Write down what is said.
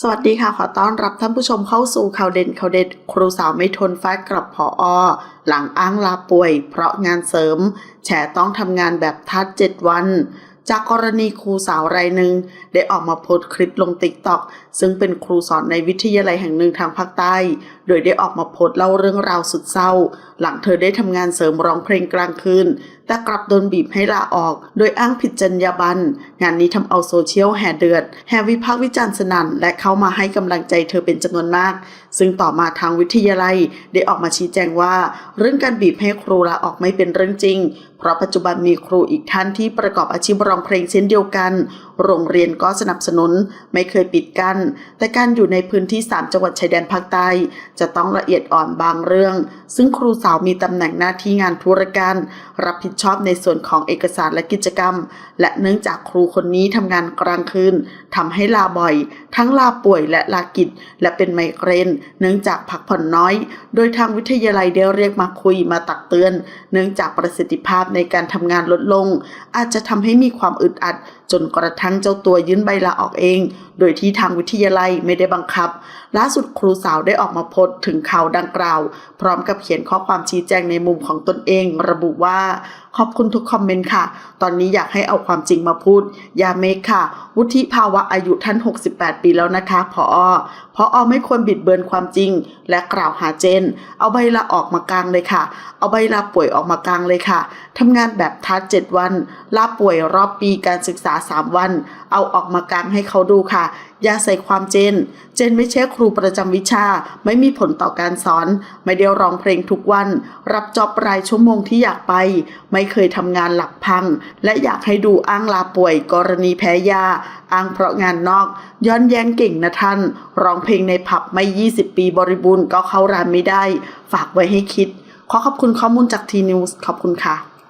สวัสดีค่ะ ขอต้อนรับท่านผู้ชมเข้าสู่ข่าวเด่นข่าวเด็ด ครูสาวไม่ทนฟาดกลับผออหลังอ้างลาป่วย เพราะงานเสริม แฉต้องทำงานแบบทัดเจ็ดวัน จากกรณีครูสาวรายหนึ่งได้ออกมาโพสต์คลิปลงติ๊กต็อกซึ่งเป็นครูสอนในวิทยาลัยแห่งหนึ่งทางภาคใต้ โดยได้ออกมาโพสต์เล่าเรื่องราวสุดเศร้า หลังเธอได้ทำงานเสริมร้องเพลงกลางคืน แต่กลับโดนบีบให้ลาออก โดยอ้างผิดจรรยาบรรณงานนี้ทำเอาโซเชียลแห่เดือด แห่วิพากษ์วิจารณ์สนั่นและเข้ามาให้กำลังใจเธอเป็นจำนวนมาก ซึ่งต่อมาทางวิทยาลัยได้ออกมาชี้แจงว่า เรื่องการบีบให้ครูลาออกไม่เป็นเรื่องจริง เพราะปัจจุบันมีครูอีกท่านที่ประกอบอาชีพร้องเพลงเช่นเดียวกัน โรงเรียนก็สนับสนุนไม่เคยปิดกัน้น แต่การอยู่ในพื้นที่ 3 จังหวัดชายแดนภาคใต้ จะต้องละเอียดอ่อนบางเรื่อง ซึ่งครูสาวมีตำแหน่งหน้าที่งานธุรการ รับผิดชอบในส่วนของเอกสารและกิจกรรม และเนื่องจากครูคนนี้ทำงานกลางคืนทำให้ลาบ่อย ทั้งลาป่วยและลากิจ และเป็นไมเกรน เนื่องจากพักผ่อนน้อย โดยทางวิทยาลัยได้เรียกมาคุยมาตักเตือน เนื่องจากประสิทธิภาพในการทำงานลดลง อาจจะทำให้มีความอึดอัดจนกระทั่งั้งเจ้าตัวยื่นใบลาออกเอง โดยที่ทางวิทยาลัยไม่ได้บังคับ ล่าสุดครูสาวได้ออกมาโพสต์ถึงข่าวดังกล่าว พร้อมกับเขียนข้อความชี้แจงในมุมของตนเอง ระบุว่า ขอบคุณทุกคอมเมนต์ค่ะ ตอนนี้อยากให้เอาความจริงมาพูดอย่าเมคค่ะ วุฒิภาวะอายุท่าน 68 ปีแล้วนะคะพอพออไม่ควรบิดเบือนความจริง และกล่าวหาเจน เอาใบลาออกมากลางเลยค่ะ เอาใบลาป่วยออกมากลางเลยค่ะทำงานแบบทัดเจ็ดวัน ลาป่วยรอบปีการศึกษา 3 วันเอาออกมากลางให้เขาดูค่ะ อย่าใส่ความเจน เจนไม่ใช่ครูประจำวิชา ไม่มีผลต่อการสอน ไม่ได้ร้องเพลงทุกวัน รับจอบรายชั่วโมงที่อยากไป ไม่เคยทำงานหลักพัง และอยากให้ดูอ้างลาป่วย กรณีแพ้ยา อ้างเพราะงานนอก ย้อนแย้งเก่งนะท่าน ร้องเพลงในผับไม่ 20 ปีบริบูรณ์ก็เข้าร้านไม่ได้ ฝากไว้ให้คิด ขอขอบคุณข้อมูลจากทีนิวส์ขอบคุณค่ะ